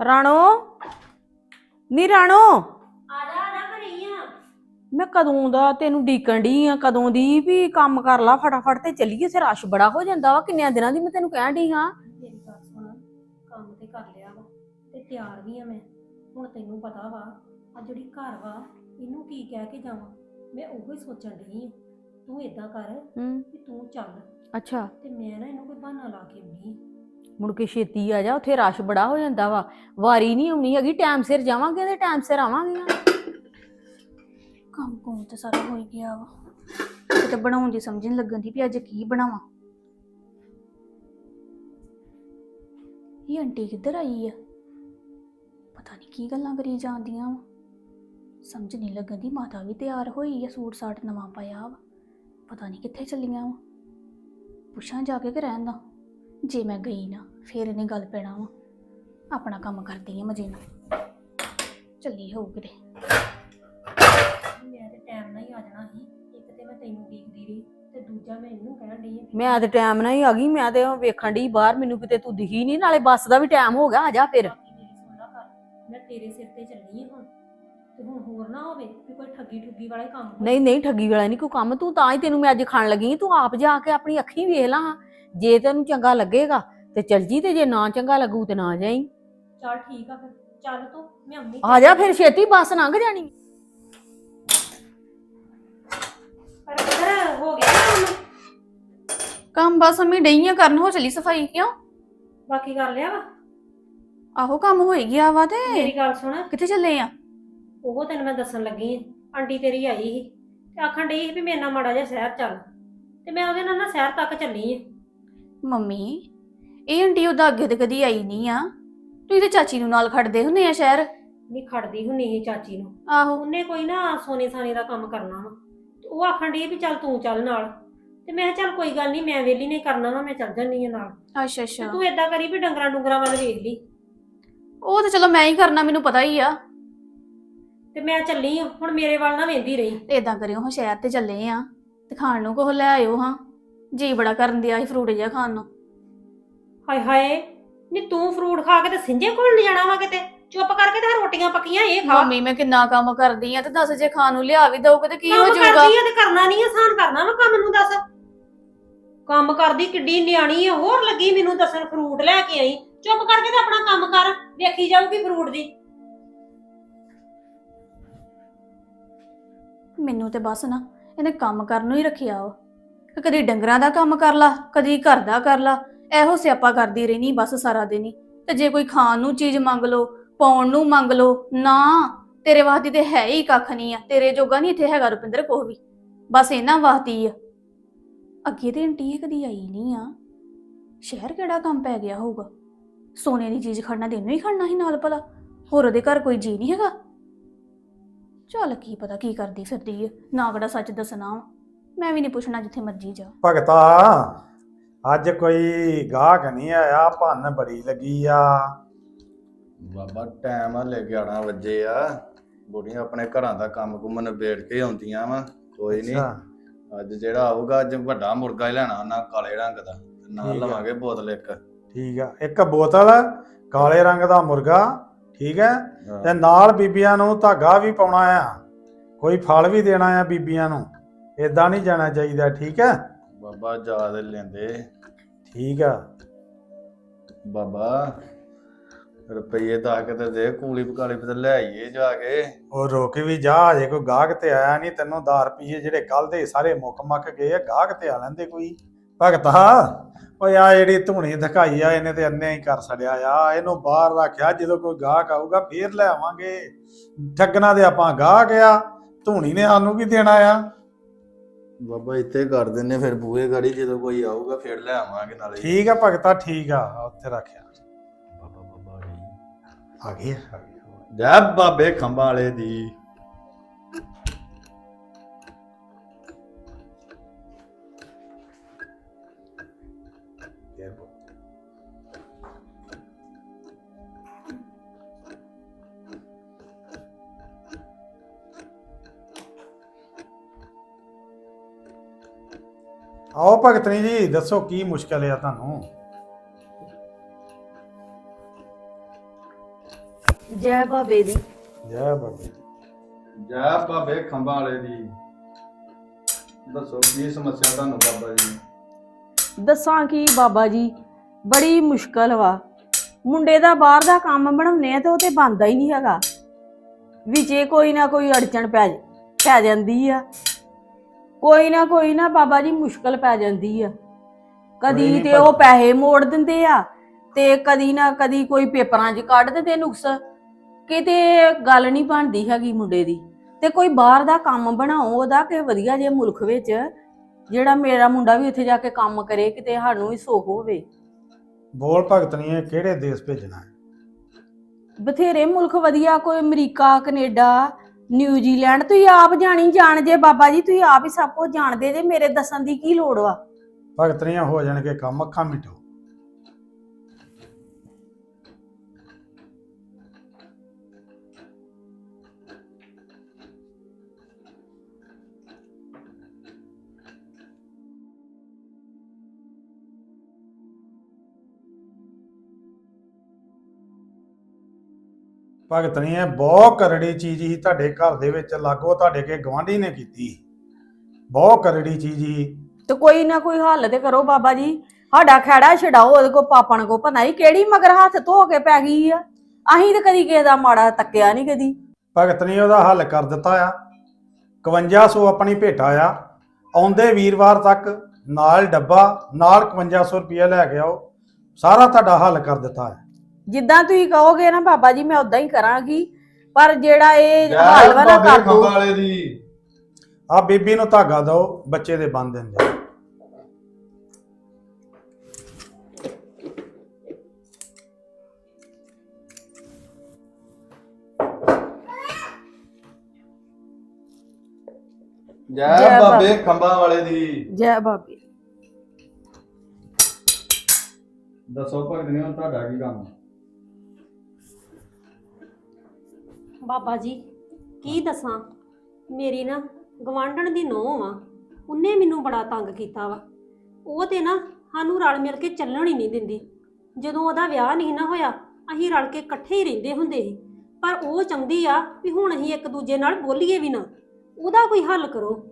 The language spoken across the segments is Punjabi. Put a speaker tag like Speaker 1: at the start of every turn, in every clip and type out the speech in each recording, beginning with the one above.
Speaker 1: ਰਾਣੋ? ਨੀ ਰਾਣੋ?
Speaker 2: ਆ ਜਾ ਆ ਜਾ ਘਰੇ ਆ।
Speaker 1: ਮੈਂ ਕਦੋਂ ਦਾ ਤੈਨੂੰ ਡੀਕਣ ਡਈ ਆ ਕਦੋਂ ਦੀ ਵੀ ਕੰਮ ਕਰ ਲਾ ਫਟਾਫਟ ਤੇ ਚੱਲੀਏ ਸੇ ਰਸ਼ ਬੜਾ ਹੋ ਜਾਂਦਾ ਵਾ ਕਿੰਨਿਆਂ ਦਿਨਾਂ ਦੀ ਮੈਂ ਤੈਨੂੰ ਕਹਿਣ ਡਈ ਹਾਂ
Speaker 2: ਮੇਰੀ ਗੱਲ ਸੁਣ ਕੰਮ ਤੇ ਕਰ ਲਿਆ ਵਾ ਤੇ ਤਿਆਰ ਵੀ ਆ ਮੈਂ। ਹੁਣ ਤੈਨੂੰ ਪਤਾ ਵਾ ਆ ਜਿਹੜੀ ਘਰ ਵਾ ਇਹਨੂੰ ਕੀ ਕਹਿ ਕੇ ਜਾਵਾਂ? ਮੈਂ ਉਹੋ ਹੀ ਸੋਚਣ ਡਈ ਆ। ਤੂੰ ਇਦਾਂ ਕਰ
Speaker 1: ਹੂੰ।
Speaker 2: ਕਿ ਤੂੰ ਚੱਲ।
Speaker 1: ਅੱਛਾ।
Speaker 2: ਤੇ ਮੈਂ ਨਾ ਇਹਨੂੰ ਕੋਈ ਬਹਾਨਾ ਲਾ ਕੇ ਆਉਣੀ
Speaker 1: ਮੁੜ ਕੇ ਛੇਤੀ ਆ ਜਾ, ਉੱਥੇ ਰਸ਼ ਬੜਾ ਹੋ ਜਾਂਦਾ ਵਾ। ਵਾਰੀ ਨਹੀਂ ਆਉਣੀ ਹੈਗੀ, ਟਾਈਮ ਸਿਰ ਜਾਵਾਂਗੇ ਤੇ ਟਾਈਮ ਸਿਰ ਆਵਾਂਗੇ
Speaker 3: ਕੰਮ ਕੋਲ ਤੇ ਸਾਰਾ ਹੋ ਹੀ ਗਿਆ ਵਾ। ਕਿਤੇ ਬਣਾਉਣ ਦੀ ਸਮਝ ਨਹੀਂ ਲੱਗਣ ਦੀ ਵੀ ਅੱਜ ਕੀ ਬਣਾਵਾਂ। ਇਹ ਆਂਟੀ ਕਿੱਧਰ ਆਈ ਆ? ਪਤਾ ਨਹੀਂ ਕੀ ਗੱਲਾਂ ਕਰੀ ਜਾਂਦੀਆਂ ਵਾ। ਸਮਝ ਨਹੀਂ ਲੱਗਣ ਦੀ, ਮਾਤਾ ਵੀ ਤਿਆਰ ਹੋਈ ਆ, ਸੂਟ ਸਾਟ ਨਵਾਂ ਪਾਇਆ ਵਾ। ਪਤਾ ਨਹੀਂ ਕਿੱਥੇ ਚੱਲੀਆਂ ਵਾ। ਪੁੱਛਾਂ ਜਾ ਕੇ ਕਿ ਰਹਿਣ ਦਾ। ਜੇ ਮੈਂ ਗਈ ਨਾ ਫੇਰ ਇਹਨੇ ਗੱਲ ਪੈਣਾ ਵਾ। ਆਪਣਾ ਕੰਮ ਕਰਦੀ ਆ ਮਜੇ ਨਾਲ। ਚੱਲੀ ਹੋਊ ਕਿਤੇ।
Speaker 2: ਮੈਂ ਤੇ ਟਾਈਮ ਨਾਲ ਹੀ ਆ ਜਾਣਾ ਸੀ। ਇੱਕ ਤੇ ਮੈਂ ਤੈਨੂੰ ਦੇਖਦੀ ਰਹੀ ਤੇ ਦੂਜਾ ਮੈਂ ਇਹਨੂੰ ਕਹਿਣ ਡਈ ਆ ਵੀ
Speaker 1: ਮੈਂ ਤੇ ਟਾਈਮ ਨਾਲ ਹੀ ਆ ਗਈ। ਮੈਂ ਤੇ ਉਹ ਵੇਖਣ ਡਈ ਬਾਹਰ। ਮੈਨੂੰ ਕਿਤੇ ਤੂੰ ਦਿਖੀ ਨਹੀਂ ਨਾਲੇ ਬੱਸ ਦਾ ਵੀ ਟਾਈਮ ਹੋ ਗਿਆ। ਆ ਜਾ ਫਿਰ।
Speaker 2: ਬਾਕੀ ਮੇਰੀ ਸੁਣ ਲਾ ਕਰ ਮੈਂ ਤੇਰੇ ਸਿਰ ਤੇ ਚੱਲੀ ਹਾਂ ਹੁਣ। ਤੇ ਹੁਣ ਹੋਰ ਨਾ ਹੋਵੇ ਵੀ ਕੋਈ ਠੱਗੀ ਠੁੱਗੀ ਵਾਲਾ ਹੀ ਕੰਮ ਹੋਵੇ।
Speaker 1: ਨਹੀਂ ਨਹੀਂ ਠੱਗੀ ਵਾਲਾ ਨਹੀਂ ਕੋਈ ਕੰਮ। ਤੂੰ ਤਾਂ ਹੀ ਤੈਨੂੰ ਮੈਂ ਅੱਜ ਖਾਣ ਲੱਗੀ ਤੂੰ ਆਪ ਜਾ ਕੇ ਆਪਣੀ ਅੱਖੀਂ ਵੇਖ ਲਾ। ਜੇ ਤੈਨੂੰ ਚੰਗਾ ਲੱਗੇਗਾ ਤੇ ਚੱਲ ਜੀ ਤੇ ਜੇ ਨਾ ਚੰਗਾ ਲੱਗੂ ਤੇ ਨਾ ਜਾਈ।
Speaker 2: ਚੱਲ ਠੀਕ ਆ ਫਿਰ। ਚੱਲ ਤੂੰ ਮੈਂ ਅੰਮੀ
Speaker 1: ਆ ਜਾ ਫਿਰ ਛੇਤੀ ਬੱਸ ਲੰਘ ਜਾਣੀ।
Speaker 2: ਪਰ ਕਿਧਰ ਹੋ ਗਿਆ ਕੰਮ।
Speaker 3: ਕੰਮ ਬਸ ਅੰਮੀ ਡਈਆਂ ਕਰਨ ਹੋ ਚਲੀ ਸਫ਼ਾਈ ਕਿਉਂ?
Speaker 2: ਬਾਕੀ ਕਰ ਲਿਆ ਵਾ।
Speaker 3: ਆਹੋ ਕੰਮ ਹੋ ਹੀ ਗਿਆ ਵਾ ਤੇ।
Speaker 2: ਮੇਰੀ ਗੱਲ ਸੁਣ।
Speaker 3: ਕਿੱਥੇ ਚੱਲੇ ਆ?
Speaker 2: ਉਹ ਤੈਨੂੰ ਮੈਂ ਦੱਸਣ ਲੱਗੀ ਆਂ ਆਂਟੀ ਤੇਰੀ ਆਈ ਸੀ। ਤੇ ਆਖਣ ਡਈ ਸੀ ਵੀ ਮੇਰੇ ਨਾਲ ਮਾੜਾ ਜਿਹਾ ਸ਼ਹਿਰ ਚੱਲ। ਤੇ ਮੈਂ ਉਹਦੇ ਨਾਲ ਨਾ ਸ਼ਹਿਰ ਤੱਕ ਚੱਲੀ ਆਂ।
Speaker 3: ਮੰਮੀ ਇਹ ਆਂਟੀ ਉਹਦਾ ਅੱਗੇ ਤੇ ਕਦੀ ਆਈ ਨਹੀਂ ਆ। ਤੁਸੀਂ ਤੇ ਚਾਚੀ ਨੂੰ ਨਾਲ ਖੜਦੇ ਹੁੰਦੇ ਆ ਸ਼ਹਿਰ।
Speaker 2: ਵੀ ਖੜਦੀ ਹੁੰਨੀ ਸੀ ਚਾਚੀ ਨੂੰ।
Speaker 3: ਆਹੋ।
Speaker 2: ਉਹਨੇ ਕੋਈ ਨਾ ਸੋਨੇ ਸਾਨੇ ਦਾ ਕੰਮ ਕਰਨਾ ਵਾ। ਤੇ ਉਹ ਆਖਣ ਡਈ ਵੀ ਚੱਲ ਤੂੰ ਚੱਲ ਨਾਲ। ਤੇ ਮੈਂ ਕਿਹਾ ਚੱਲ ਕੋਈ ਗੱਲ ਨਹੀਂ ਮੈਂ ਵੇਲੀ ਨੇ ਕਰਨਾ ਵਾ ਮੈਂ ਚੱਲ ਜੰਨੀ ਆ ਨਾਲ।
Speaker 3: ਅੱਛਾ
Speaker 2: ਤੇ
Speaker 3: ਅੱਛਾ
Speaker 2: ਤੂੰ ਏਦਾਂ ਕਰੀ ਵੀ ਡੰਗਰਾਂ ਡੁੰਗਰਾਂ ਵੱਲ ਵੇਖ ਲਈ।
Speaker 3: ਉਹ ਤੇ ਚਲੋ ਮੈਂ ਹੀ ਕਰਨਾ ਮੈਨੂੰ ਪਤਾ ਹੀ ਆ।
Speaker 2: ਤੇ ਮੈਂ ਚੱਲੀ ਆ ਹੁਣ ਮੇਰੇ ਵੱਲ ਨਾ ਵੇਂਦੀ ਰਹੀ।
Speaker 3: ਤੇ ਏਦਾਂ ਕਰਿਓ ਹਾਂ ਸ਼ਹਿਰ ਤੇ ਚੱਲੇ ਆ। ਤੇ ਖਾਣ ਨੂੰ ਕੋਹ ਲੈ ਆਇਓ ਹਾਂ। ਜੀ ਬੜਾ ਕਰਨ ਦਿਆ ਸੀ ਫਰੂਟ ਜਿਹਾ ਖਾਣ ਨੂੰ।
Speaker 2: ਹਾਏ ਹਾਏ ਨੀ ਤੂੰ ਫਰੂਟ ਖਾ ਕੇ ਤੇ ਸਿੰਜੇ ਕੋਲ ਨਹੀਂ ਜਾਣਾ ਵਾ ਕਿਤੇ? ਚੁੱਪ ਕਰਕੇ ਤੇ ਰੋਟੀਆਂ ਪੱਕੀਆਂ ਇਹ ਖਾ।
Speaker 3: ਮੰਮੀ ਮੈਂ ਕਿੰਨਾ ਕੰਮ ਕਰਦੀ ਆ ਤੇ ਦੱਸ ਜੇ ਖਾਣ ਨੂੰ ਲਿਆ ਵੀ ਦਊਗੇ ਤੇ ਕੀ ਹੋ
Speaker 2: ਕੰਮ
Speaker 3: ਜਾਊਗਾ?
Speaker 2: ਕਰਦੀ ਆ ਤੇ ਕਰਨਾ ਨਹੀਂ ਆਸਾਨ ਕਰਨਾ ਵਾ ਕੰਮ ਨੂੰ ਦੱਸ। ਕੰਮ ਕਰਦੀ ਕਿੱਡੀ ਨਿਆਣੀ ਆ ਹੋਰ ਲੱਗੀ ਮੈਨੂੰ ਦੱਸਣ ਫਰੂਟ ਲੈ ਕੇ ਆਈ। ਚੁੱਪ ਕਰਕੇ ਤੇ ਆਪਣਾ ਕੰਮ ਕਰ ਵੇਖੀ ਜਾਊਗੀ ਫਰੂਟ ਦੀ।
Speaker 3: ਮੈਨੂੰ ਤੇ ਬਸ ਨਾ ਇਹਨੇ ਕੰਮ ਕਰਨ ਨੂੰ ਹੀ ਰੱਖਿਆ ਵਾ। ਕਦੀ ਡੰਗਰਾਂ ਦਾ ਕੰਮ ਕਰ ਲਾ ਕਦੀ ਘਰ ਦਾ ਕਰ ਲਾ। ਇਹੋ ਸਿਆਪਾ ਕਰਦੀ ਰਹਿਣੀ ਬਸ ਸਾਰਾ ਦਿਨ ਹੀ। ਤੇ ਜੇ ਕੋਈ ਖਾਣ ਨੂੰ ਚੀਜ਼ ਮੰਗ ਲਓ, ਪਾਉਣ ਨੂੰ ਮੰਗ ਲਓ, ਨਾ, ਤੇਰੇ ਵਾਸਤੇ ਤੇ ਹੈ ਹੀ ਕੱਖ ਨਹੀਂ ਆ। ਤੇਰੇ ਜੋਗਾ ਨਹੀਂ ਇੱਥੇ ਹੈਗਾ ਰੁਪਿੰਦਰ ਕੋਹ ਵੀ। ਬਸ ਇਹਨਾਂ ਵਾਸਤੇ ਹੀ ਆ। ਅੱਗੇ ਤੇ ਆਂਟੀ ਇਹ ਕਦੀ ਆਈ ਨਹੀਂ ਆ। ਸ਼ਹਿਰ ਕਿਹੜਾ ਕੰਮ ਪੈ ਗਿਆ ਹੋਊਗਾ? ਸੋਨੇ ਦੀ ਚੀਜ਼ ਖੜਨਾ ਤੈਨੂੰ ਹੀ ਖੜਨਾ ਸੀ ਨਾਲ ਭਲਾ। ਹੋਰ ਉਹਦੇ ਘਰ ਕੋਈ ਜੀ ਨਹੀਂ ਹੈਗਾ। ਚੱਲ ਕੀ ਪਤਾ ਕੀ ਕਰਦੀ ਫਿਰਦੀ ਹੈ ਨਾ ਕਿਹੜਾ ਸੱਚ ਦੱਸਣਾ ਵਾ। ਮੈਂ ਵੀ ਨਹੀਂ ਪੁੱਛਣਾ ਜਿੱਥੇ ਮਰਜ਼ੀ ਜਾ।
Speaker 4: ਭਗਤਾ। ਅੱਜ ਕੋਈ ਗਾਹਕ ਨਹੀਂ ਆਇਆ ਭੰਨ ਬੜੀ ਲੱਗੀ ਆ।
Speaker 5: ਬਾਬਾ ਟਾਈਮ ਆ ਲੈ 11 ਵਜੇ ਆ। ਬੁੜੀਆਂ ਆਪਣੇ ਘਰਾਂ ਦਾ ਕੰਮ ਕੁੰਮ ਨਿਬੇੜ ਕੇ ਆਉਂਦੀਆਂ ਵਾ ਕੋਈ ਨਹੀਂ। ਅੱਜ ਜਿਹੜਾ ਆਊਗਾ ਅੱਜ ਵੱਡਾ ਮੁਰਗਾ ਹੀ ਲੈਣਾ ਨਾ ਕਾਲੇ ਰੰਗ ਦਾ ਨਾਲ। ਲਵਾਂਗੇ ਬੋਤਲ ਇੱਕ।
Speaker 4: ਠੀਕ ਆ ਇੱਕ ਬੋਤਲ ਕਾਲੇ ਰੰਗ ਦਾ ਮੁਰਗਾ ਠੀਕ ਹੈ? ਤੇ ਨਾਲ ਬੀਬੀਆਂ ਨੂੰ ਧਾਗਾ ਵੀ ਪਾਉਣਾ ਆ। ਕੋਈ ਫਲ ਵੀ ਦੇਣਾ ਆ ਬੀਬੀਆਂ ਨੂੰ। ਇਦਾਂ ਨਹੀਂ ਜਾਣਾ ਚਾਹੀਦਾ ਠੀਕ ਹੈ?
Speaker 5: ਬਾਬਾ ਯਾਦ ਲੈਂਦੇ
Speaker 4: ਠੀਕ ਆ।
Speaker 5: ਬਾਬਾ ਰੁਪਈਏ ਦਾ ਕਿਤੇ ਦੇ ਕੂਲੀ ਪਕਾਲੀ ਤੇ ਲੈ ਆਈਏ ਜਾ ਕੇ।
Speaker 4: ਉਹ ਰੁਕ ਵੀ ਜਾ ਅਜੇ ਕੋਈ ਗਾਹਕ ਤੇ ਆਇਆ ਨਹੀਂ ਤੈਨੂੰ 10 ਰੁਪਏ ਜਿਹੜੇ ਕੱਲ ਦੇ ਸਾਰੇ ਮੁੱਕ ਮੱਕ ਗਏ ਆ ਗਾਹਕ ਤੇ ਆ ਲੈਂਦੇ ਕੋਈ। ਭਗਤਾ ਓਏ ਆ ਜਿਹੜੀ ਧੂਣੀ ਦਿਖਾਈ ਆ ਇਹਨੇ ਤੇ ਅੰਨੇ ਹੀ ਕਰ ਛੜਿਆ ਆ ਇਹਨੂੰ ਬਾਹਰ ਰੱਖਿਆ ਜਦੋਂ ਕੋਈ ਗਾਹਕ ਆਊਗਾ ਫੇਰ ਲੈ ਆਵਾਂਗੇ। ਠੱਗਣਾ ਦੇ ਆਪਾਂ ਗਾਹਕ ਆ ਧੂਣੀ ਨੇ ਸਾਨੂੰ ਕੀ ਦੇਣਾ ਆ।
Speaker 5: ਬਾਬਾ ਇੱਥੇ ਕਰ ਦਿੰਨੇ ਫਿਰ ਬੂਹੇ ਗਾੜੀ ਜਦੋਂ ਕੋਈ ਆਊਗਾ ਫਿਰ ਲੈ ਆਵਾਂਗੇ ਨਾਲੇ।
Speaker 4: ਠੀਕ ਆ ਭਗਤਾ ਠੀਕ ਆ ਉੱਥੇ ਰੱਖਿਆ
Speaker 5: ਬਾਬਾ ਬਾਬਾ ਆ ਗਈ
Speaker 4: ਆ ਗਈ
Speaker 5: ਜੈ ਬਾਬੇ ਖੰਭਾਂ ਵਾਲੇ ਦੀ।
Speaker 4: ਆਓ ਭਗਤਨੀ ਜੀ ਦੱਸੋ ਕੀ ਮੁਸ਼ਕਲ ਆ ਤੁਹਾਨੂੰ?
Speaker 3: ਜੈ ਬਾਬੇ ਦੀ।
Speaker 4: ਜੈ ਬਾਬੇ
Speaker 5: ਜੈ ਬਾਬੇ ਖੰਭਾਂ ਵਾਲੇ ਦੀ। ਦੱਸੋ ਕੀ ਸਮੱਸਿਆ ਤੁਹਾਨੂੰ ਬਾਬਾ ਜੀ?
Speaker 1: ਦੱਸਾਂ ਕੀ ਬਾਬਾ ਜੀ ਬੜੀ ਮੁਸ਼ਕਲ ਵਾ। ਮੁੰਡੇ ਦਾ ਬਾਹਰ ਦਾ ਕੰਮ ਬਣਾਉਨੇ ਆ ਤੇ ਉਹ ਤੇ ਬੰਦਾ ਹੀ ਨਹੀਂ ਹੈਗਾ। ਵਿੱਚੇ ਕੋਈ ਨਾ ਕੋਈ ਅੜਚਣ ਪੈ ਪੈ ਜਾਂਦੀ ਆ। ਕੋਈ ਨਾ ਕੋਈ ਨਾ ਬਾਬਾ ਜੀ ਮੁਸ਼ਕਲ ਪੈ ਜਾਂਦੀ ਆ।
Speaker 4: ਕੋਈ
Speaker 1: ਕਦੀ ਤੇ
Speaker 4: ਪਰ-
Speaker 1: ਉਹ ਪੈਸੇ ਮੋੜ ਦਿੰਦੇ ਆ ਤੇ ਕਦੀ ਨਾ ਕਦੀ ਕੋਈ ਪੇਪਰਾਂ 'ਚ ਕੱਢ ਦਿੰਦੇ ਨੁਕਸ। ਕਿਤੇ ਗੱਲ ਨਹੀਂ ਬਣਦੀ ਹੈਗੀ ਮੁੰਡੇ ਦੀ। ਤੇ ਕੋਈ ਬਾਹਰ ਦਾ ਕੰਮ ਬਣਾਓ ਉਹਦਾ ਕਿ ਵਧੀਆ ਜੇ ਮੁਲਕ ਵਿੱਚ ਜਿਹੜਾ ਮੇਰਾ ਮੁੰਡਾ ਵੀ ਉੱਥੇ ਜਾ ਕੇ ਕੰਮ ਕਰੇ ਕਿਤੇ ਸਾਨੂੰ ਵੀ ਸੁੱਖ ਹੋਵੇ।
Speaker 4: ਬੋਲ ਭਗਤ ਨਹੀਂ ਇਹ ਕਿਹੜੇ ਦੇਸ਼ ਭੇਜਣਾ ਹੈ?
Speaker 1: ਬਥੇਰੇ ਮੁਲਕ ਵਧੀਆ ਕੋਈ ਅਮਰੀਕਾ ਕੈਨੇਡਾ ਨਿਊਜ਼ੀਲੈਂਡ ਤੁਸੀਂ ਆਪ ਜਾਣੀ ਜਾਣ ਜੇ ਬਾਬਾ ਜੀ, ਤੁਸੀਂ ਆਪ ਹੀ ਸਭ ਕੁਝ ਜਾਣਦੇ ਜੇ, ਮੇਰੇ ਦੱਸਣ ਦੀ ਕੀ ਲੋੜ ਵਾ?
Speaker 4: ਭਗਤਰੀਆਂ ਹੋ ਜਾਣਗੇ ਕੰਮ, ਅੱਖਾਂ ਮਿਟੋ। ਭਗਤ ਨਹੀਂ ਇਹ ਬਹੁਤ ਕਰੜੀ ਚੀਜ਼ ਹੀ ਤੁਹਾਡੇ ਘਰ ਦੇ ਵਿੱਚ ਲਾਗੋ ਤੁਹਾਡੇ ਕੇ ਗਵਾਂਢੀ ਨੇ ਕੀਤੀ। ਬਹੁਤ ਕਰੜੀ ਚੀਜ਼ ਹੀ।
Speaker 1: ਤੇ ਕੋਈ ਨਾ ਕੋਈ ਹੱਲ ਤੇ ਕਰੋ ਬਾਬਾ ਜੀ। ਸਾਡਾ ਖੈੜਾ ਛਡਾਓ ਉਹਦੇ ਕੋ ਪਾਪਣ ਕੋ ਪਤਾ ਨਹੀਂ। ਕਿਹੜੀ ਮਗਰ ਹੱਥ ਧੋ ਕੇ ਪੈ ਗਈ ਆ? ਅਸੀਂ ਤੇ ਕਦੀ ਕਿਸੇ ਦਾ ਮਾੜਾ ਤੱਕਿਆ ਨਹੀਂ ਕਦੀ।
Speaker 4: ਭਗਤ ਨੇ ਉਹਦਾ ਹੱਲ ਕਰ ਦਿੱਤਾ ਆ। 5100 ਆਪਣੀ ਭੇਟਾ ਆ। ਆਉਂਦੇ ਵੀਰਵਾਰ ਤੱਕ ਨਾਲ ਡੱਬਾ ਨਾਲ 5100 ਰੁਪਇਆ ਲੈ ਕੇ ਆਓ। ਸਾਰਾ ਤੁਹਾਡਾ ਹੱਲ ਕਰ ਦਿੱਤਾ ਹੈ
Speaker 1: ਜਿੱਦਾਂ ਤੁਸੀਂ ਕਹੋਗੇ ਨਾ ਬਾਬਾ ਜੀ ਮੈਂ ਉਦਾਂ ਹੀ ਕਰਾਂਗੀ। ਪਰ ਜਿਹੜਾ ਇਹ
Speaker 5: ਜੈ
Speaker 1: ਹੱਲ ਵਾ ਨਾ
Speaker 5: ਬਾਬੇ
Speaker 1: ਕਰ ਦੋ
Speaker 5: ਵਾਲੇ ਦੀ।
Speaker 4: ਆ ਬੀਬੀ ਨੂੰ ਧਾਗਾ ਦਿਓ ਬੱਚੇ ਦੇ ਬੰਨ ਦਿੰਦੇ
Speaker 5: ਜੈ
Speaker 1: ਜੈ
Speaker 5: ਬਾਬੇ ਖੰਭਾਂ ਵਾਲੇ ਦੀ।
Speaker 1: ਜੈ ਬਾਬੇ।
Speaker 5: ਦੱਸੋ ਭਗਤ ਨੇ ਤੁਹਾਡਾ ਕੀ ਕੰਮ?
Speaker 2: ਬਾਬਾ ਜੀ, ਕੀ ਦੱਸਾਂ? ਮੇਰੀ ਨਾ ਗਵਾਂਢਣ ਦੀ ਨੂੰਹ ਆ ਉਹਨੇ ਮੈਨੂੰ ਬੜਾ ਤੰਗ ਕੀਤਾ ਵਾ। ਉਹ ਤੇ ਨਾ ਸਾਨੂੰ ਰਲ ਮਿਲ ਕੇ ਚੱਲਣ ਹੀ ਨਹੀਂ ਦਿੰਦੀ। ਜਦੋਂ ਉਹਦਾ ਵਿਆਹ ਨਹੀਂ ਨਾ ਹੋਇਆ, ਅਸੀਂ ਰਲ ਕੇ ਇਕੱਠੇ ਹੀ ਰਹਿੰਦੇ ਹੁੰਦੇ ਸੀ। ਪਰ ਉਹ ਚਾਹੁੰਦੀ ਆ ਵੀ ਹੁਣ ਅਸੀਂ ਇੱਕ ਦੂਜੇ ਨਾਲ ਬੋਲੀਏ ਵੀ ਨਾ। ਉਹਦਾ ਕੋਈ ਹੱਲ ਕਰੋ।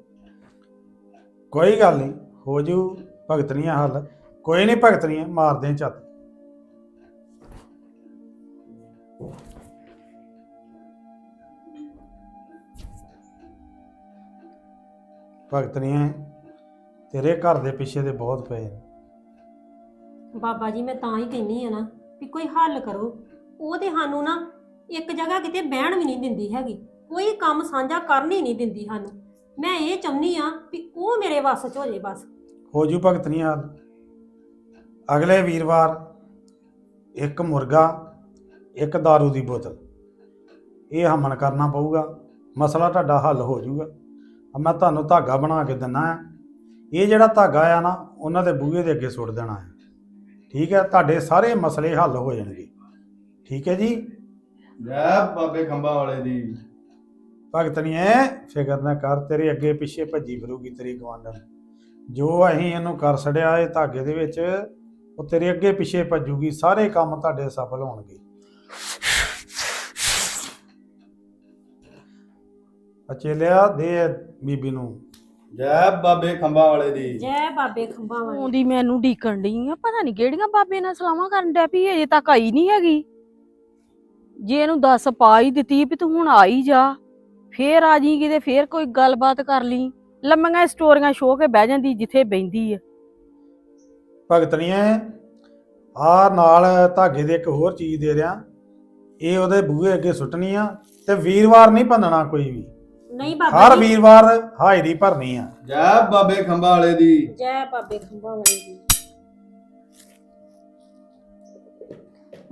Speaker 4: ਕੋਈ ਗੱਲ ਨਹੀਂ, ਹੋ ਜੂ। ਭਗਤ ਹੱਲ। ਕੋਈ ਨਹੀਂ ਭਗਤ ਮਾਰਦੇ ਚੱਤ ਭਗਤ ਨਹੀਂ ਤੇਰੇ ਘਰ ਦੇ ਪਿੱਛੇ ਦੇ ਬਹੁਤ ਪਏ ਨੇ।
Speaker 2: ਬਾਬਾ ਜੀ ਮੈਂ ਤਾਂ ਹੀ ਕਹਿੰਨੀ ਆ ਨਾ ਵੀ ਕੋਈ ਹੱਲ ਕਰੋ। ਉਹ ਤੇ ਸਾਨੂੰ ਨਾ ਇੱਕ ਜਗ੍ਹਾ ਕਿਤੇ ਬਹਿਣ ਵੀ ਨਹੀਂ ਦਿੰਦੀ ਹੈਗੀ। ਕੋਈ ਕੰਮ ਸਾਂਝਾ ਕਰਨ ਹੀ ਨਹੀਂ ਦਿੰਦੀ ਸਾਨੂੰ। ਮੈਂ ਇਹ ਚਾਹੁੰਨੀ ਆ ਵੀ ਉਹ ਮੇਰੇ ਵੱਸ 'ਚ ਹੋ ਜੇ ਬਸ।
Speaker 4: ਹੋ ਜੂ ਭਗਤ ਨਹੀਂ ਹਾਲ। ਅਗਲੇ ਵੀਰਵਾਰ ਇੱਕ ਮੁਰਗਾ ਇੱਕ दारू ਦੀ ਬੋਤਲ। ਇਹ ਹਮਨ ਕਰਨਾ ਪਊਗਾ। ਮਸਲਾ ਤੁਹਾਡਾ ਹੱਲ ਹੋ ਜਾਊਗਾ ਆ ਮੈਂ ਤੁਹਾਨੂੰ ਧਾਗਾ ਬਣਾ ਕੇ ਦਿੰਨਾ ਹੈ ਇਹ ਜਿਹੜਾ ਧਾਗਾ ਆ ਨਾ ਉਹਨਾਂ ਦੇ ਬੂਹੇ ਦੇ ਅੱਗੇ ਸੁੱਟ ਦੇਣਾ ਹੈ ਠੀਕ ਹੈ ਤੁਹਾਡੇ ਸਾਰੇ ਮਸਲੇ ਹੱਲ ਹੋ ਜਾਣਗੇ। ਠੀਕ ਹੈ ਜੀ?
Speaker 5: ਜੈ ਬਾਬੇ ਖੰਭਾਂ ਵਾਲੇ ਦੀ।
Speaker 4: ਭਗਤ ਨਹੀਂ ਐ ਫਿਕਰ ਨਾ ਕਰ ਤੇਰੇ ਅੱਗੇ ਪਿੱਛੇ ਭੱਜੀ ਫਿਰੂਗੀ ਤੇਰੀ ਗਵਾਂਢਣ ਜੋ ਅਸੀਂ ਇਹਨੂੰ ਕਰ ਛੜਿਆ ਇਹ ਧਾਗੇ ਦੇ ਵਿੱਚ ਉਹ ਤੇਰੇ ਅੱਗੇ ਪਿੱਛੇ ਭੱਜੂਗੀ ਸਾਰੇ ਕੰਮ ਤੁਹਾਡੇ ਸਫਲ ਹੋਣਗੇ। ਅਚੇਲਿਆ ਦੇ ਬੀਬੀ ਨੂੰ।
Speaker 5: ਜੈ ਬਾਬੇ ਖੰਭਾਂ ਵਾਲੇ ਦੀ।
Speaker 2: ਜੈ ਬਾਬੇ ਖੰਭਾਂ ਵਾਲੇ।
Speaker 1: ਆਉਂਦੀ ਮੈਨੂੰ ਢੀਕਣ ਡਈ ਆ ਪਤਾ ਨਹੀਂ ਕਿਹੜੀਆਂ ਬਾਬੇ ਨਾਲ ਸਲਾਹਾਂ ਕਰਨ ਡੈ ਪਈ ਅਜੇ ਤੱਕ ਆਈ ਨਹੀਂ ਹੈਗੀ। ਜੇ ਇਹਨੂੰ ਦੱਸ ਪਾ ਹੀ ਦਿੱਤੀ ਵੀ ਤੂੰ ਹੁਣ ਆਈ ਜਾ ਫੇਰ ਆ ਜੀ ਕਿਤੇ ਫੇਰ ਕੋਈ ਗੱਲਬਾਤ ਕਰ ਲਈ। ਲੰਮੀਆਂ ਸਟੋਰੀਆਂ ਸ਼ੋ ਕੇ ਬਹਿ ਜਾਂਦੀ ਜਿੱਥੇ ਬੈੰਦੀ ਆ।
Speaker 4: ਭਗਤ ਨਹੀਂ ਐ ਆ ਨਾਲ ਧਾਗੇ ਦੇ ਇੱਕ ਹੋਰ ਚੀਜ਼ ਦੇ ਰਿਆਂ। ਇਹ ਉਹਦੇ ਬੂਹੇ ਅੱਗੇ ਸੁੱਟਣੀ ਆ ਤੇ ਵੀਰਵਾਰ ਨਹੀਂ ਭੰਨਣਾ ਕੋਈ ਵੀ।
Speaker 2: ਨਹੀਂ ਬਾਬਾ
Speaker 4: ਹਰ
Speaker 2: ਜੀ।
Speaker 4: ਵੀਰਵਾਰ ਹਾਜ਼ਰੀ ਭਰਨੀ ਆ।
Speaker 5: ਜੈ ਬਾਬੇ ਖੰਭਾਂ ਵਾਲੇ ਦੀ।
Speaker 2: ਜੈ ਬਾਬੇ ਖੰਭਾਂ ਵਾਲੇ ਦੀ।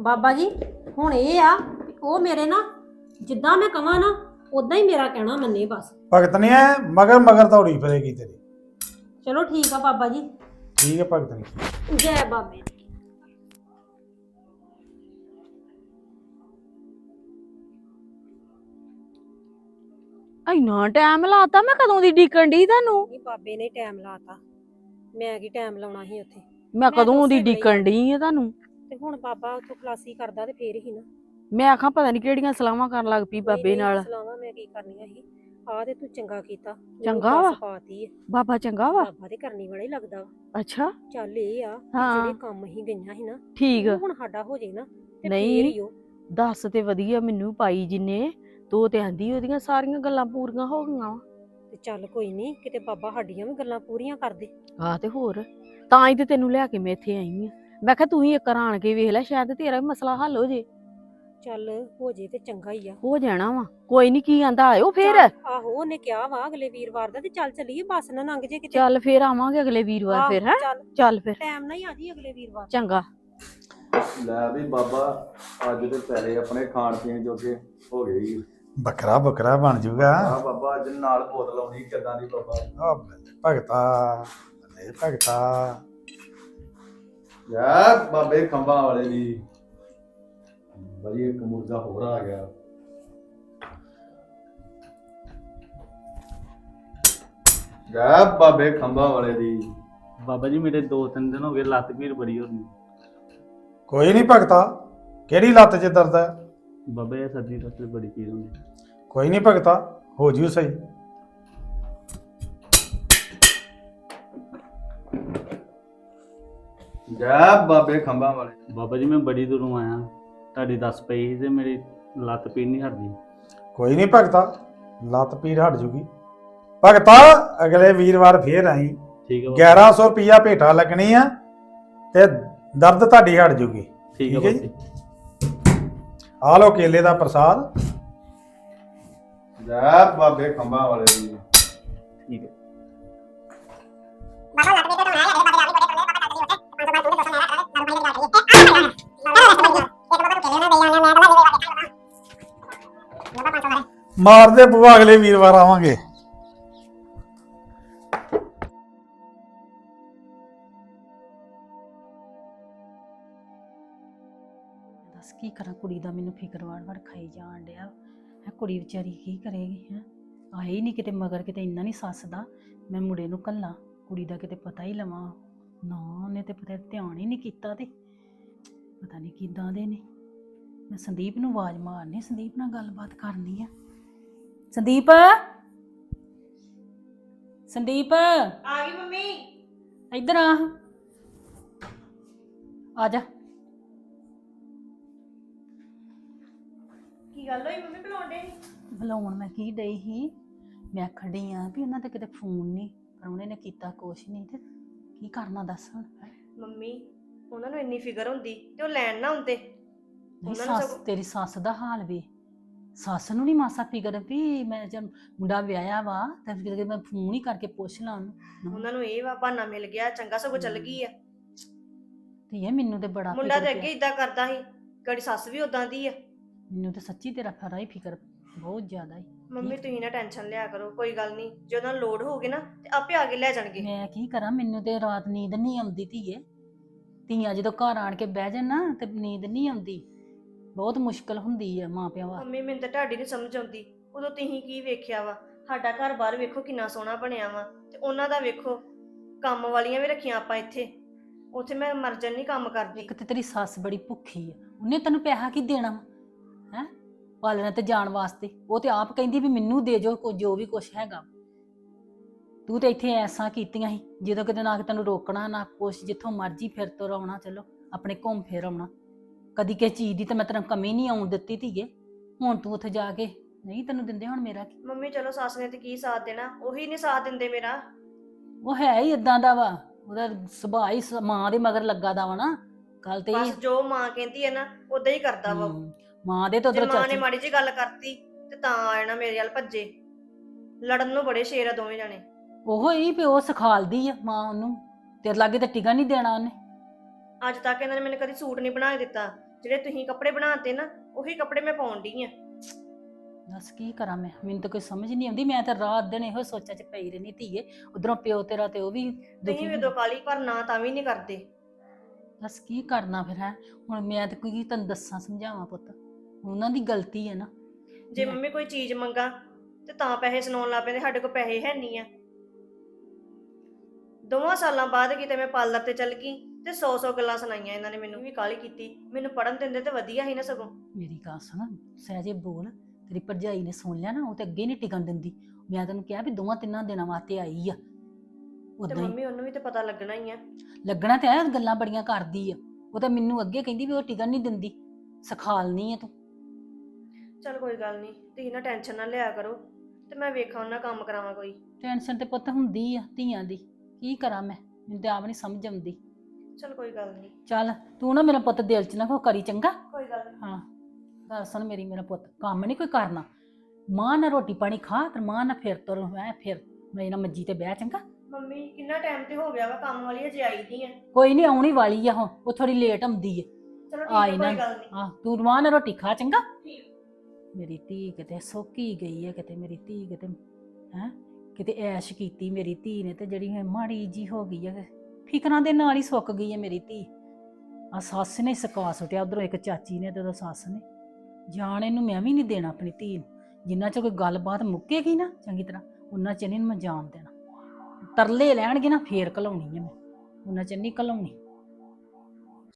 Speaker 2: ਬਾਬਾ ਜੀ ਹੁਣ ਇਹ ਆ ਵੀ ਉਹ ਮੇਰੇ ਨਾ ਜਿੱਦਾਂ ਮੈਂ ਕਹਾਂ ਨਾ ਉਦਾਂ ਹੀ ਮੇਰਾ ਕਹਿਣਾ ਮੰਨੇ ਬਸ।
Speaker 4: ਭਗਤ ਨਹੀਂ ਐ ਮਗਰ ਮਗਰ ਦੌੜੀ ਫਿਰੇਗੀ ਤੇਰੀ।
Speaker 2: ਚਲੋ ਠੀਕ ਆ ਬਾਬਾ ਜੀ।
Speaker 4: ਠੀਕ ਹੈ ਭਗਤ ਨਹੀਂ
Speaker 2: ਜੈ ਬਾਬੇ ਦੀ।
Speaker 1: ਇੰਨਾ ਟਾਈਮ ਲਾਤਾ ਮੈਂ ਕਦੋਂ ਦੀ ਢੀਕਣ ਡਈ ਤੁਹਾਨੂੰ?
Speaker 2: ਨਹੀਂ ਬਾਬੇ ਨੇ ਟਾਈਮ ਲਾਤਾ। ਮੈਂ ਕੀ ਟਾਈਮ ਲਾਉਣਾ ਸੀ ਉੱਥੇ?
Speaker 1: ਮੈਂ
Speaker 2: ਤਾਂ
Speaker 1: ਕਦੋਂ ਦੀ
Speaker 2: ਉਸੇ ਵੇਲੇ
Speaker 1: ਡਈ ਆ ਤੁਹਾਨੂੰ?
Speaker 2: ਤੇ ਹੁਣ ਬਾਬਾ ਉੱਥੋਂ ਖਲਾਸੀ ਕਰਦਾ ਤੇ ਫੇਰ ਹੀ ਨਾ।
Speaker 6: ਮੈਂ ਆਖਾਂ ਪਤਾ ਨਹੀਂ ਕਿਹੜੀਆਂ ਸਲਾਹਾਂ ਕਰਨ ਲੱਗ ਪਈ ਬਾਬੇ ਨਾਲ।
Speaker 2: ਸਲਾਹਾਂ ਮੈਂ ਕੀ ਕਰਨੀਆਂ ਸੀ? ਆ ਤੇ ਤੂੰ ਚੰਗਾ ਕੀਤਾ। ਮੈਨੂੰ
Speaker 6: ਚੰਗਾ ਵਾ?
Speaker 2: ਪਾਤੀ
Speaker 6: ਬਾਬਾ ਚੰਗਾ ਵਾ?
Speaker 2: ਬਾਬਾ ਤੇ ਕਰਨੀ ਵਾਲਾ ਹੀ ਲੱਗਦਾ ਵਾ।
Speaker 6: ਅੱਛਾ।
Speaker 2: ਚੱਲ ਇਹ ਆ
Speaker 6: ਹਾਂ।
Speaker 2: ਜਿਹੜੇ ਕੰਮ ਹੀ ਗਈਆਂ ਸੀ ਨਾ
Speaker 6: ਠੀਕ।
Speaker 2: ਉਹ ਹੁਣ ਸਾਡਾ ਹੋ ਜੇ ਨਾ ਤੇ
Speaker 6: ਨਹੀਂ।
Speaker 2: ਫੇਰ ਹੀ ਉਹ।
Speaker 6: ਦੱਸ ਤੇ ਵਧੀਆ ਮੈਨੂੰ ਪਾਈ ਜਿੰਨੇ। ਤੂੰ ਤੇ ਆਂਦੀ ਉਹਦੀਆਂ ਸਾਰੀਆਂ ਗੱਲਾਂ ਪੂਰੀਆਂ ਹੋ ਗਈਆਂ ਵਾ।
Speaker 2: ਤੇ ਚੱਲ ਕੋਈ ਨਹੀਂ ਕਿਤੇ ਬਾਬਾ ਸਾਡੀਆਂ ਵੀ ਗੱਲਾਂ ਪੂਰੀਆਂ ਕਰ ਦੇ।
Speaker 6: ਆ ਤੇ ਹੋਰ ਤਾਂ ਹੀ ਤੇ ਤੈਨੂੰ ਲੈ ਕੇ ਮੈਂ ਇੱਥੇ ਆਈ ਆ। ਮੈਂ ਕਿਹਾ ਤੂੰ ਹੀ ਇੱਕ ਵਾਰ ਆਣ ਕੇ ਵੇਖ ਲੈ ਸ਼ਾਇਦ ਤੇਰਾ ਵੀ ਮਸਲਾ ਹੱਲ ਹੋ ਜੇ।
Speaker 2: ਚੱਲ ਹੋ ਜੇ ਤੇ ਚੰਗਾ ਹੀ ਆ।
Speaker 6: ਹੋ ਜਾਣਾ ਵਾ ਕੋਈ ਨਹੀਂ ਕੀ ਆਂਦਾ ਆਇਓ ਫੇਰ।
Speaker 2: ਚੱਲ, ਆਹੋ ਉਹਨੇ ਕਿਹਾ ਵਾ ਅਗਲੇ ਵੀਰਵਾਰ ਦਾ ਤੇ ਚੱਲ ਚੱਲੀਏ ਬੱਸ ਨਾ ਲੰਘ ਜੇ ਕਿਤੇ।
Speaker 6: ਚੱਲ ਫੇਰ ਆਵਾਂਗੇ ਅਗਲੇ ਵੀਰਵਾਰ
Speaker 2: ਆਹੋ,
Speaker 6: ਫੇਰ ਹੈ?
Speaker 2: ਚੱਲ।
Speaker 6: ਚੱਲ ਫੇਰ।
Speaker 2: ਟਾਈਮ ਨਾਲ ਹੀ ਆ ਜੀ ਅਗਲੇ ਵੀਰਵਾਰ।
Speaker 6: ਚੰਗਾ।
Speaker 5: ਲੈ ਵੀ ਬਾਬਾ ਅੱਜ ਦੇ ਪੈਸੇ ਆਪਣੇ ਖਾਣ ਪੀਣ ਜੋਗੇ ਹੋ ਗਏ ਜੀ
Speaker 4: ਬੱਕਰਾ ਬੱਕਰਾ ਬਣ ਜਾਊਗਾ
Speaker 5: ਆ ਬਾਬਾ ਅੱਜ ਨਾਲ ਬੋਤਲ ਆਉਣੀ ਕਿੱਦਾਂ ਦੀ ਬਾਬਾ?
Speaker 4: ਆ ਭਗਤਾ ਲੈ ਭਗਤਾ।
Speaker 5: ਯਾ ਬਾਬੇ ਖੰਭਾਂ ਵਾਲੇ ਦੀ ਬਈ ਇੱਕ ਮੁਰਗਾ ਹੋਰ ਆ ਗਿਆ। ਯਾ ਬਾਬੇ ਖੰਭਾਂ ਵਾਲੇ ਦੀ।
Speaker 7: ਬਾਬਾ ਜੀ ਮੇਰੇ ਦੋ ਤਿੰਨ ਦਿਨ ਹੋ ਗਏ ਲੱਤ ਪੀੜ ਬੜੀ ਹੋ ਰਹੀ
Speaker 4: ਕੋਈ ਨਹੀਂ ਭਗਤਾ ਕਿਹੜੀ ਲੱਤ 'ਚ ਦਰਦ ਹੈ?
Speaker 7: ਬਾਬਾ ਇਹ ਸਰਦੀ ਤੇ ਬੜੀ ਪੀੜ ਹੁੰਦੀ।
Speaker 4: ਕੋਈ ਨਹੀਂ ਭਗਤਾ ਹੋ ਜਿਓ ਸਹੀ।
Speaker 5: ਯਾ ਬਾਬੇ ਖੰਭਾਂ ਵਾਲੇ।
Speaker 7: ਬਾਬਾ ਜੀ ਮੈਂ ਬੜੀ ਦੂਰੋਂ ਆਇਆ। ਤੁਹਾਡੀ ਦੱਸ ਪਈ ਸੀ ਤੇ ਮੇਰੀ ਲੱਤ ਪੀੜ ਨਹੀਂ ਹਟਦੀ।
Speaker 4: ਕੋਈ ਨਹੀਂ ਭਗਤਾ ਲੱਤ ਪੀੜ ਹਟ ਜੂਗੀ। ਭਗਤਾ ਅਗਲੇ ਵੀਰਵਾਰ ਫੇਰ ਆਈ।
Speaker 7: ਠੀਕ ਹੈ ਬਾਬਾ।
Speaker 4: 1100 ਰੁਪਿਆ ਭੇਟਾ ਲੱਗਣੀ ਆ ਤੇ ਦਰਦ ਤੁਹਾਡੀ ਹਟ ਜੂਗੀ।
Speaker 7: ਠੀਕ ਹੈ
Speaker 4: ਠੀਕ ਹੈ
Speaker 7: ਬਾਬਾ
Speaker 4: ਜੀ। ਆ ਲਓ ਕੇਲੇ ਦਾ ਪ੍ਰਸਾਦ
Speaker 5: ਯਾ ਬਾਬੇ ਖੰਭਾਂ ਵਾਲੇ ਦੀ
Speaker 7: ਠੀਕ ਹੈ
Speaker 4: ਮਾਰਦੇ ਬੁਆ ਅਗਲੇ ਵੀਰਵਾਰ ਆਵਾਂਗੇ
Speaker 6: ਦੱਸ ਕੀ ਕਰਾਂ ਕੁੜੀ ਦਾ ਮੈਨੂੰ ਫਿਕਰ ਵਾੜ ਵਾੜ ਖਾਈ ਜਾਣ ਡਿਆ। ਹੈ ਕੁੜੀ ਵਿਚਾਰੀ ਕੀ ਕਰੇਗੀ ਹੈ? ਆਈ ਨਹੀਂ ਕਿਤੇ ਮਗਰ ਕਿਤੇ ਇੰਨਾ ਨਹੀਂ ਸੱਸਦਾ ਮੈਂ ਮੁੰਡੇ ਨੂੰ ਕੱਲਾ ਕੁੜੀ ਦਾ ਕਿਤੇ ਪਤਾ ਹੀ ਲਵਾਂ। ਨਾ ਉਹਨੇ ਤੇ ਪਤਾ ਧਿਆਨ ਹੀ ਨਹੀਂ ਕੀਤਾ ਤੇ। ਪਤਾ ਨਹੀਂ ਕਿਦਾਂ ਦੇ ਨੇ। ਮੈਂ ਸੰਦੀਪ ਨੂੰ ਆਵਾਜ਼ ਮਾਰਨੀ ਸੰਦੀਪ ਨਾਲ ਗੱਲਬਾਤ ਕਰਨੀ ਆ। ਸੰਦੀਪ? ਸੰਦੀਪ?
Speaker 2: ਆ ਗਈ ਮੰਮੀ।
Speaker 6: ਇੱਧਰ ਆ। ਆ ਜਾ।
Speaker 2: ਕੀ ਗੱਲ ਹੋਈ? ਮੰਮੀ ਬੁਲਾਉਂਦੇ
Speaker 6: ਬੁਲਾਉਣ ਮੈਂ ਕੀ ਡਈ ਸੀ? ਮੈਂ ਆਖਣ ਡਈ ਆ ਵੀ ਉਹਨਾਂ ਤੇ ਕਿਤੇ ਫੋਨ ਨਹੀਂ ਪਰ ਉਹਨੇ ਨੇ ਕੀਤਾ ਕੁਛ ਨਹੀਂ ਤੇ ਕੀ ਕਰਨਾ ਦੱਸ ਹੁਣ?
Speaker 8: ਮੰਮੀ ਉਹਨਾਂ ਨੂੰ ਇੰਨੀ ਫਿਕਰ ਹੁੰਦੀ ਤੇ ਉਹ ਲੈਣ ਨਾ ਹੁੰਦੇ
Speaker 6: ਨਹੀਂ
Speaker 8: ਉਹਨਾਂ ਨੂੰ
Speaker 6: ਸੱਸ
Speaker 8: ਸਗੋਂ-
Speaker 6: ਤੇਰੀ ਸੱਸ ਦਾ ਹਾਲ ਵੀ। ਸੱਸ ਨੂੰ ਨਹੀਂ ਮਾਸਾ ਫਿਕਰ ਵੀ ਮੈਂ ਜਦ ਮੁੰਡਾ ਵਿਆਹਿਆ ਵਾ ਤਾਂ ਫਿਰ ਮੈਂ ਫੋਨ ਹੀ ਕਰਕੇ ਪੁੱਛ ਲਾਂ ਉਹਨੂੰ।
Speaker 8: ਉਹਨਾਂ ਨੂੰ ਇਹ ਵਾ ਬਹਾਨਾ ਮਿਲ ਗਿਆ ਚੰਗਾ ਸਗੋਂ ਚੱਲ ਗਈ ਆ।
Speaker 6: ਤੇ ਇਹ ਮੈਨੂੰ ਤੇ ਬੜਾ
Speaker 8: ਮੁੰਡਾ
Speaker 6: ਫਿਕਰ
Speaker 8: ਤੇ
Speaker 6: ਪਿਆ।
Speaker 8: ਅੱਗੇ ਇਦਾਂ ਕਰਦਾ ਸੀ ਗੜੀ ਸੱਸ ਵੀ ਉਦਾਂ ਦੀ ਆ।
Speaker 6: ਮੈਨੂੰ ਤੇ ਸੱਚੀ ਤੇਰਾ ਖਰਾ ਹੀ ਫਿਕਰ ਬਹੁਤ ਜ਼ਿਆਦਾ ਹੀ
Speaker 8: ਮੰਮੀ ਤੁਸੀਂ ਨਾ ਟੈਨਸ਼ਨ ਲਿਆ ਕਰੋ ਕੋਈ ਗੱਲ ਨਹੀਂ। ਜੇ ਉਹਨਾਂ ਨੂੰ ਲੋੜ ਹੋਊਗੀ ਨਾ ਤੇ ਆਪੇ ਆ ਕੇ ਲੈ ਜਾਣਗੇ।
Speaker 6: ਮੈਂ ਕੀ ਕਰਾਂ ਮੈਨੂੰ ਤੇ ਰਾਤ ਨੀਂਦ ਨਹੀਂ ਆਉਂਦੀ ਧੀਏ। ਧੀਆਂ ਜਦੋਂ ਘਰ ਆਣ ਕੇ ਬਹਿ ਜਾਣ ਨਾ ਤੇ ਨੀਂਦ ਨਹੀਂ ਆਉਂਦੀ। ਬਹੁਤ ਮੁਸ਼ਕਲ ਹੁੰਦੀ ਆ ਮਾਂ ਪਿਓ ਵਾਸਤੇ।
Speaker 8: ਮੰਮੀ ਮੈਨੂੰ ਤਾਂ ਤੁਹਾਡੀ ਨਹੀਂ ਸਮਝ ਆਉਂਦੀ। ਉਦੋਂ ਤੁਸੀਂ ਕੀ ਵੇਖਿਆ ਵਾ? ਸਾਡਾ ਘਰ ਬਾਹਰ ਵੇਖੋ ਕਿੰਨਾ ਸੋਹਣਾ ਬਣਿਆ ਵਾ। ਤੇ ਉਹਨਾਂ ਦਾ ਵੇਖੋ ਕੰਮ ਵਾਲੀਆਂ ਵੀ ਰੱਖੀਆਂ ਆਪਾਂ ਇੱਥੇ। ਉੱਥੇ ਮੈਂ ਮਰਜਨ ਨਹੀਂ ਕੰਮ ਕਰਦੀ।
Speaker 6: ਇੱਕ ਤੇ ਤੇਰੀ ਸੱਸ ਬੜੀ ਭੁੱਖੀ ਆ। ਉਹਨੇ ਤੈਨੂੰ ਪੈਸਾ ਕੀ ਦੇਣਾ ਹੈ? ਪਾਲਣਾ ਤੇ ਜਾਣ ਵਾਸਤੇ। ਉਹ ਤੇ ਆਪ ਕਹਿੰਦੀ ਵੀ ਮੈਨੂੰ ਦੇ ਜੋ ਕੋ ਜੋ ਵੀ ਕੁਛ ਹੈਗਾ। ਤੂੰ ਤੇ ਇੱਥੇ ਐਸਾਂ ਕੀਤੀਆਂ ਸੀ। ਜਦੋਂ ਕਿਤੇ ਨਾ ਕਿ ਤੈਨੂੰ ਰੋਕਣਾ ਨਾ ਕੁਛ ਜਿੱਥੋਂ ਮਰਜ਼ੀ ਫਿਰ ਤੁਰ ਆਉਣਾ ਚਲੋ ਆਪਣੇ ਘੁੰਮ ਫਿਰ ਆਉਣਾ। ਕਦੀ ਕਿਸੇ ਚੀਜ਼ ਦੀ ਤੇ ਮੈਂ ਤੈਨੂੰ ਕਮੀ ਨਹੀਂ ਆਉਣ ਦਿੱਤੀ ਧੀਏ। ਹੁਣ ਤੂੰ ਉੱਥੇ ਜਾ ਕੇ ਨਹੀਂ ਤੈਨੂੰ ਦਿੰਦੇ ਹੁਣ ਮੇਰਾ ਕੀ?
Speaker 8: ਮੰਮੀ ਚਲੋ ਸੱਸ ਨੇ ਤੇ ਕੀ ਸਾਥ ਦੇਣਾ? ਉਹੀ ਨਹੀਂ ਸਾਥ ਦਿੰਦੇ ਮੇਰਾ।
Speaker 6: ਉਹ ਹੈ ਹੀ ਇਦਾਂ ਦਾ ਵਾ। ਉਹਦਾ ਸੁਭਾਅ ਹੀ ਸ- ਮਾਂ ਦੇ ਮਗਰ ਲੱਗਾ ਦਾ ਵਾ ਨਾ। ਗੱਲ ਤੇ ਇਹ
Speaker 8: ਬਸ ਜੋ ਮਾਂ ਕਹਿੰਦੀ ਹੈ ਨਾ ਉਦਾਂ ਹੀ ਕਰਦਾ ਵਾ ਉਹ।
Speaker 6: ਹਮ, ਮਾਂ ਦੇ ਤਾਂ
Speaker 8: ਜੇ
Speaker 6: ਉਧਰ
Speaker 8: ਮਾਂ ਨੇ
Speaker 6: ਚਾਚੀ
Speaker 8: ਮਾੜੀ ਜੀ ਗੱਲ ਕਰਤੀ ਤੇ ਤਾਂ ਆ ਜਾਣਾ ਮੇਰੇ ਵੱਲ ਭੱਜੇ। ਲੜਨ ਨੂੰ ਬੜੇ ਸ਼ੇਰ ਆ ਦੋਵੇਂ ਜਾਣੇ।
Speaker 6: ਉਹ ਹੀ ਪਿਓ ਸਿਖਾਲਦੀ ਆ ਮਾਂ ਉਹਨੂੰ। ਤੇਰੇ ਲਾਗੇ ਤਾਂ ਟਿਕਾ ਨਹੀਂ ਦੇਣਾ ਉਹਨੇ।
Speaker 8: ਅੱਜ ਤੱਕ ਇਹਨਾਂ ਨੇ ਮੈਨੂੰ ਕਦੀ ਸੂਟ ਨਹੀਂ ਬਣਾ ਕੇ ਦਿੱਤਾ। ਜਿਹੜੇ ਤੁਸੀਂ ਕੱਪੜੇ ਬਣਾਤੇ ਨਾ ਉਹੀ ਕੱਪੜੇ ਮੈਂ ਪਾਉਣ ਡਈ ਆ।
Speaker 6: ਦੱਸ ਕੀ ਕਰਾਂ ਮੈਂ? ਮੈਨੂੰ ਤਾਂ ਕੋਈ ਸਮਝ ਨਹੀਂ ਆਉਂਦੀ। ਮੈਂ ਤਾਂ ਰਾਤ ਦਿਨ ਇਹੋ ਸੋਚਾਂ ਚ ਪਈ ਰਹਿੰਦੀ ਧੀਏ। ਉਧਰੋਂ ਪਿਓ ਤੇਰਾ ਤੇ ਉਹ ਵੀ ਦੁਖੀ
Speaker 8: ਤੁਸੀਂ ਵੀ ਕਾਲੀ ਪਰ ਨਾ ਤਾਂ ਵੀ ਨਹੀਂ ਕਰਦੇ।
Speaker 6: ਦੱਸ ਕੀ ਕਰਨਾ ਫਿਰ ਹੈ? ਹੁਣ ਮੈਂ ਤਾਂ ਕੋਈ ਤੈਨੂੰ ਦੱਸਾਂ ਸਮਝਾਵਾਂ ਪੁੱਤ। ਉਹਨਾਂ ਦੀ ਗਲਤੀ ਹੈ ਨਾ।
Speaker 8: ਜੇ। ਮੰਮੀ ਕੋਈ ਚੀਜ਼ ਮੰਗਾ ਤੇ ਤਾਂ ਪੈਸੇ ਸੁਣਾਉਣ ਲੱਗ ਪੈਂਦੇ ਸਾਡੇ ਕੋਲ ਪੈਸੇ ਹੈ ਨਹੀਂ ਆ। ਦੋਵਾਂ ਸਾਲਾਂ ਬਾਅਦ ਕਿਤੇ ਮੈਂ ਪਾਰਲਰ ਤੇ ਚੱਲ ਗਈ ਤੇ 100-100 ਗੱਲਾਂ ਸੁਣਾਈਆਂ ਇਹਨਾਂ ਨੇ ਮੈਨੂੰ। ਵੀ ਕਾਲੀ ਕੀਤੀ। ਮੈਨੂੰ ਪੜਨ ਦਿੰਦੇ ਤੇ ਵਧੀਆ ਸੀ ਨਾ ਸਗੋਂ।
Speaker 6: ਮੇਰੀ ਗੱਲ ਸੁਣ ਸਹਿਜੇ ਬੋਲ। ਤੇਰੀ ਭਰਜਾਈ ਨੇ ਸੁਣ ਲਿਆ ਨਾ ਉਹ ਤੇ ਅੱਗੇ ਨਹੀਂ ਟਿਕਣ ਦਿੰਦੀ। ਮੈਂ ਤੈਨੂੰ ਕਿਹਾ ਵੀ ਦੋਵਾਂ ਤਿੰਨਾਂ ਦਿਨਾਂ ਵਾਸਤੇ ਆਈ ਆ।
Speaker 8: ਤੇ
Speaker 6: ਉਦਾਂ ਹੀ
Speaker 8: ਮੰਮੀ ਉਹਨੂੰ ਵੀ ਤੇ ਪਤਾ ਲੱਗਣਾ ਹੀ ਆ।
Speaker 6: ਲੱਗਣਾ ਤੇ ਆ ਗੱਲਾਂ ਬੜੀਆਂ ਕਰਦੀ ਆ। ਉਹ ਤਾਂ ਮੈਨੂੰ ਅੱਗੇ ਕਹਿੰਦੀ ਵੀ ਉਹ ਟਿਕਣ ਨਹੀਂ ਦਿੰਦੀ। ਸਖਾਲਨੀ ਆ ਤੂੰ।
Speaker 8: ਚਲ ਕੋਈ ਗੱਲ ਨਹੀਂ ਤੁਸੀਂ ਨਾ ਟੈਨਸ਼ਨ ਨਾ ਲਿਆ ਕਰੋ ਤੇ ਮੈਂ ਵੇਖਾਂ ਉਹਨਾਂ ਕੰਮ ਕਰਾਵਾਂ ਕੋਈ।
Speaker 6: ਟੈਨਸ਼ਨ ਤੇ ਪੁੱਤ ਹੁੰਦੀ ਆ ਧੀਆਂ ਦੀ ਕੀ ਕਰਾਂ ਮੈਂ? ਮੈਨੂੰ ਤੇ ਆਪ ਨਹੀਂ ਸਮਝ ਆਉਂਦੀ।
Speaker 8: ਚਲ ਕੋਈ ਗੱਲ ਨਹੀਂ।
Speaker 6: ਚੱਲ ਤੂੰ ਨਾ ਮੇਰਾ ਪੁੱਤ ਦਿਲ 'ਚ ਨਾ ਕੋ ਕਰੀ ਚੰਗਾ।
Speaker 8: ਕੋਈ ਗੱਲ ਨੀ
Speaker 6: ਹਾਂ ਗੱਲ ਸੁਣ ਮੇਰੀ ਮੇਰਾ ਪੁੱਤ ਕੰਮ ਨਹੀਂ ਕੋਈ ਕਰਨਾ। ਮਾਂ ਨਾਲ ਰੋਟੀ ਪਾਣੀ ਖਾ ਤੇ ਮਾਂ ਨਾਲ ਫਿਰ ਤੁਰ ਮੈਂ ਫਿਰ ਮੈਂ ਨਾ ਮੰਜੀ ਤੇ ਬਹਿ ਚੰਗਾ।
Speaker 8: ਮੰਮੀ ਕਿੰਨਾ ਟਾਈਮ ਤੇ ਹੋ ਗਿਆ ਵਾ ਕੰਮ ਵਾਲੀ ਅਜੇ ਆਈ ਨਹੀਂ ਆ।
Speaker 6: ਕੋਈ ਨਹੀਂ ਆਉਣੀ ਵਾਲੀ ਆ ਹੁਣ ਉਹ ਥੋੜੀ ਲੇਟ ਆਉਂਦੀ ਹੈ
Speaker 8: ਚਲੋ ਠੀਕ
Speaker 6: ਆਈ
Speaker 8: ਹੈ
Speaker 6: ਨਾ।
Speaker 8: ਕੋਈ ਗੱਲ ਨਹੀਂ।
Speaker 6: ਆ ਤੂੰ ਰਵਾਨ ਨਾਲ ਰੋਟੀ ਖਾ ਚੰਗਾ।
Speaker 8: ਠੀਕ।
Speaker 6: ਮੇਰੀ ਧੀ ਕਿਤੇ ਸੋਕੀ ਗਈ ਹੈ, ਕਿਤੇ ਮੇਰੀ ਧੀ ਕਿਤੇ, ਹੈ? ਕਿਤੇ ਐਸ਼ ਕੀਤੀ ਮੇਰੀ ਧੀ ਨੇ ਤੇ ਜਿਹੜੀ ਮਾੜੀ ਜੀ ਹੋ ਗਈ ਹੈ, ਫਿਕਰਾਂ ਦੇ ਨਾਲ ਹੀ ਸੁੱਕ ਗਈ ਹੈ ਮੇਰੀ ਧੀ। ਆ ਸੱਸ ਨੇ ਸਕਾ ਸੁੱਟਿਆ ਉਧਰੋਂ ਇੱਕ ਚਾਚੀ ਨੇ ਤੇ ਉਹਦਾ ਸੱਸ ਨੇ। ਜਾਣ ਇਹਨੂੰ ਮੈਂ ਵੀ ਨਹੀਂ ਦੇਣਾ ਆਪਣੀ ਧੀ ਨੂੰ। ਜਿੰਨਾ ਚ ਕੋਈ ਗੱਲਬਾਤ ਮੁੱਕੇਗੀ ਨਾ ਚੰਗੀ ਤਰ੍ਹਾਂ ਉਹਨਾਂ ਚ ਇਹਨੂੰ ਮੈਂ ਜਾਣ ਦੇਣਾ। ਤਰਲੇ ਲੈਣਗੇ ਨਾ, ਫੇਰ ਘਲਾਉਣੀ ਹੈ ਮੈਂ। ਉਹਨਾਂ ਚ ਨਹੀਂ ਘਲਾਉਣੀ।